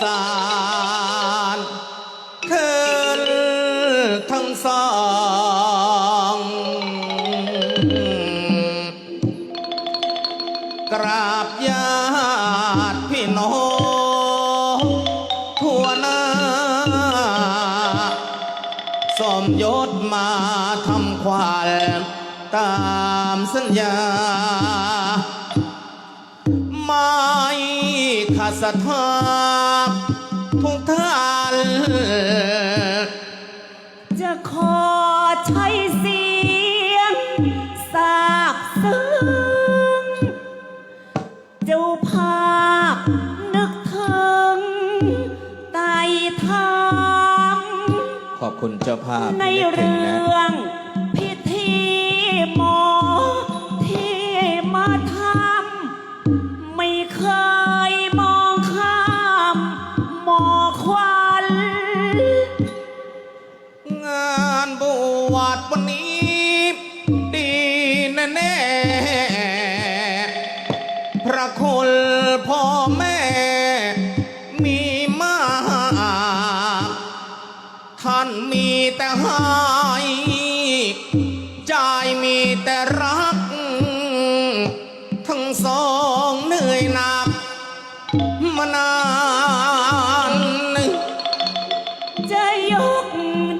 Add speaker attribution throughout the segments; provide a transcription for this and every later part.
Speaker 1: สารคืนทั้งสองกราบญาติพี่น้องทั่วหน้าสมยศมาทำควานตามสัญญาไม่ขัดศรัทธา ทุกท่าน
Speaker 2: จะขอใช้เสียงสาบซึ้งเจ้าภาพนึกถึงไต่ทาม
Speaker 1: ขอบคุณเจ้าภาพ
Speaker 2: ใน
Speaker 1: ที่นึกถึง
Speaker 2: เรื่
Speaker 1: นะ
Speaker 2: อง
Speaker 1: แต่รัก ทั้งสองเหนื่อยหนักมานาน
Speaker 2: จะยก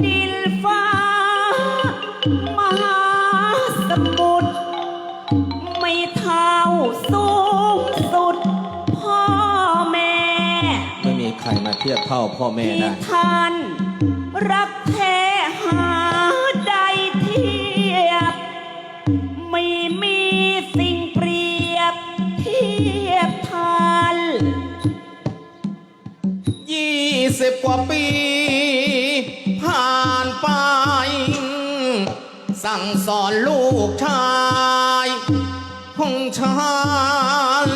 Speaker 2: ดินฟ้ามหาสมุทรไม่เท่าสูงสุด พ่อแม่
Speaker 1: ไม่มีใครมาเทียบเท่าพ่อแม่
Speaker 2: ที่
Speaker 1: ได้
Speaker 2: ท่านรัก ยบพัน
Speaker 1: ยี่สิบกว่าปี ผ่านไป สั่งสอนลูกชายของฉัน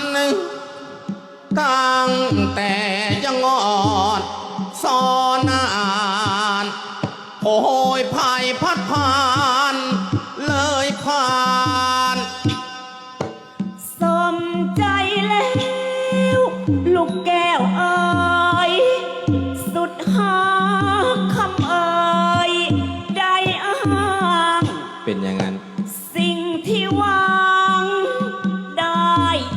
Speaker 1: ตั้งแต่
Speaker 2: หาคำเอ่ยได้อ้าง
Speaker 1: เป็นอย่างนั้น
Speaker 2: สิ่งที่หวัง ได้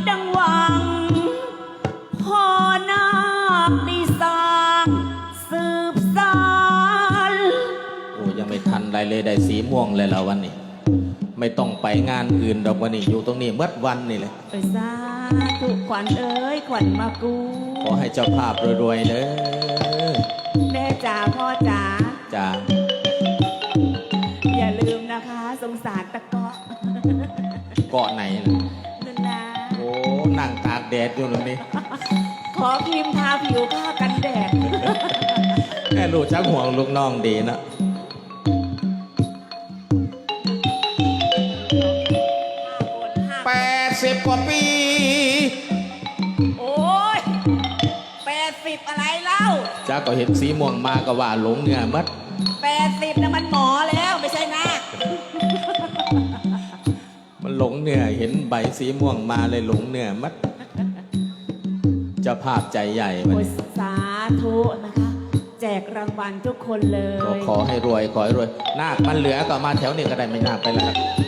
Speaker 2: ดังหวังพ่อนาคได้สร้างสืบสาน
Speaker 1: โอ้ยังไม่ทันไรเลยได้สีม่วงเลยแล้ววันนี้ ไม่ต้องไปงานอื่นดอกวันนี้อยู่ตรงนี้เมื่อวันนี่เลย
Speaker 2: เอ้ยสาธุขวัญเอ้ยขวัญมากู
Speaker 1: ขอให้เจ้าภาพรวยๆเด้อ
Speaker 2: แม่จ๋าพ่อจ๋า
Speaker 1: จ้า
Speaker 2: อย่าลืมนะคะ สงสารตะเกาะ
Speaker 1: เกาะไหนล่ะ
Speaker 2: นั่นนะ
Speaker 1: โอ้นั่งตากแดดอยู่ตรงนี้
Speaker 2: ขอครีมทาผิวผ้ากันแดด
Speaker 1: แม่ลูกชักห่วงลูกน้องดีนะแปดสิบกว่าปีาจ้าก็เห็นสีม่วงมาก็ว่าหลงเนื้อมัด
Speaker 2: แปดสิบนะมันหมอแล้วไม่ใช่นาค
Speaker 1: มันหลงเนื้อเห็นใบสีม่วงมาเลยหลงเนื้อมัดเจ้าภาพใจใหญ่วัน
Speaker 2: โอ้ย
Speaker 1: นี้
Speaker 2: สาธุนะคะ แจกรางวัลทุกคนเล
Speaker 1: ก็
Speaker 2: ย
Speaker 1: ขอให้รวยขอให้รวยนาคมันเหลือก็มาแถวนี้ก็ได้ไม่นาคไปแล้วครับ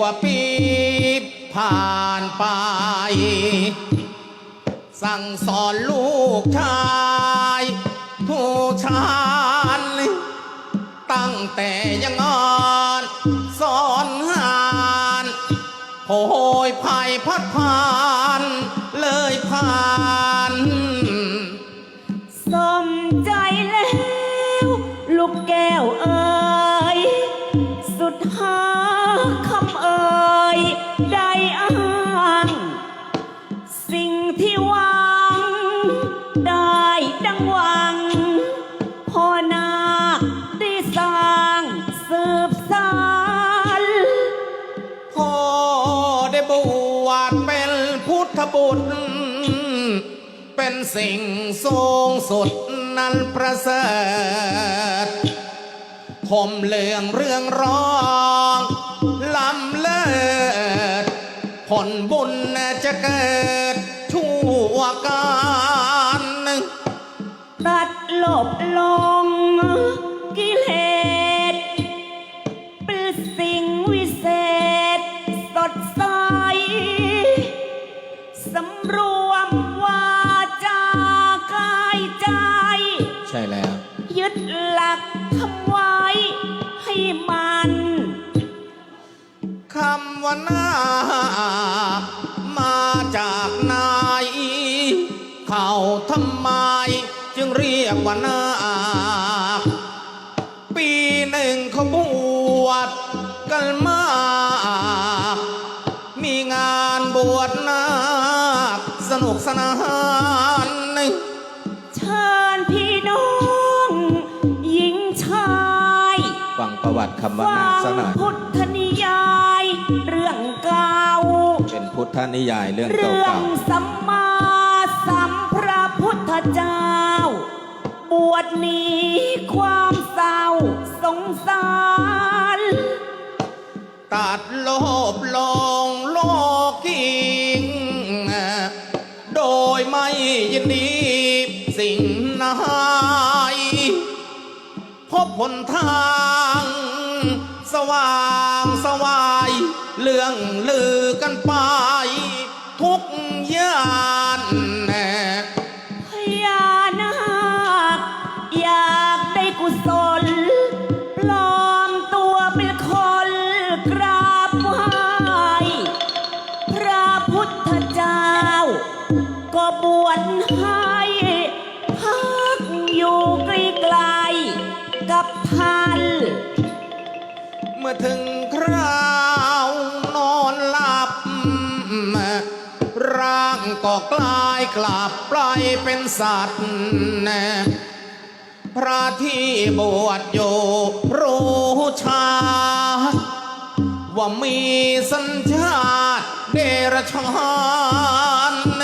Speaker 1: กว่าปีผ่านไป สั่งสอนลูกชายทู่ชานตั้งแต่ยังอ่อนสอนหานโหยภัยพัดผ่า
Speaker 2: ด้ดังหวังพ่อนาคได้สร้างสืบสาน
Speaker 1: พ่อได้บวชเป็นพุทธบุตร เป็นสิ่งสูงสุดนั้นประเสริฐผมเลืองเรื่องร้องลำเลิศผลบุญจะเกิดชั่วอากา
Speaker 2: นา
Speaker 1: คมาจากไหนเขาทำไม จึงเรียกว่านาคปีหนึ่งเขาบวชกันมากมีงานบวชนาคสนุกสนาน
Speaker 2: เชิญพี่น้องหญิงชาย
Speaker 1: ฟังประวัติคำว่า
Speaker 2: ฟั
Speaker 1: นาคสัก
Speaker 2: ง
Speaker 1: หน่อย
Speaker 2: พุทธนิยาย
Speaker 1: พุทธนิยายเรื่อง
Speaker 2: เรื่อ
Speaker 1: เก่าง
Speaker 2: สัมมาสัมพระพุทธเจ้า บวชหนีความเศร้าสงสาร
Speaker 1: ๆตัดโลภลงโลกิงโดยไม่ยินดีสิ่งไหนพบผลทาง สว่างสวาย เรื่องลือกันไปทุกย่าง ก็กลายกลับปลายเป็นสัตว์พระที่บวชอยู่รู้ชา ว่ามีสัญชาติเดรชาน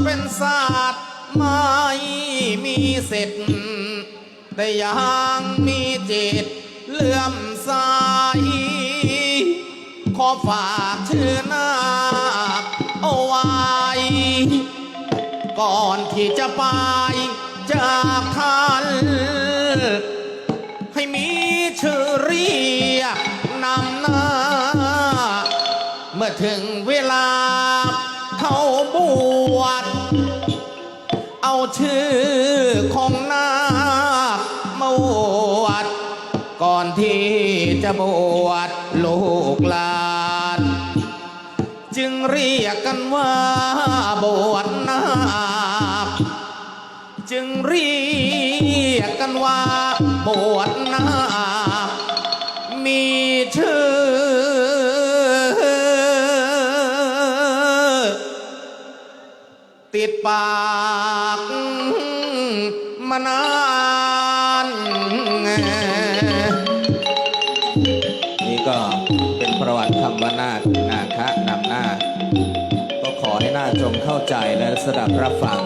Speaker 2: เป็นศา
Speaker 1: สตว์ไม่มีสิทธิ์แต่ยังมีจิตเลื่อมใสขอฝากชื่อนาคเอาไว้ ก่อนที่จะไปจากท่านให้มีชื่อเรียกนำหน้า เมื่อถึงเวลา บวชเอาชื่อของนาคมาบวชก่อนที่จะบวชลูกหลานจึงเรียกกันว่าบวชนาคจึงเรียกกันว่าบวชนาคมีชื่อ ปากมานานนี่ก็เป็นประวัติคำว่านาคนาคะนำหน้า ก็ขอให้นาจงเข้าใจและสดับรับฟัง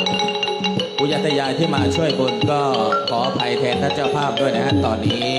Speaker 1: อุยาตยายที่มาช่วยบุญก็ขออภัยแทนท่านเจ้าภาพด้วยนะฮะตอนนี้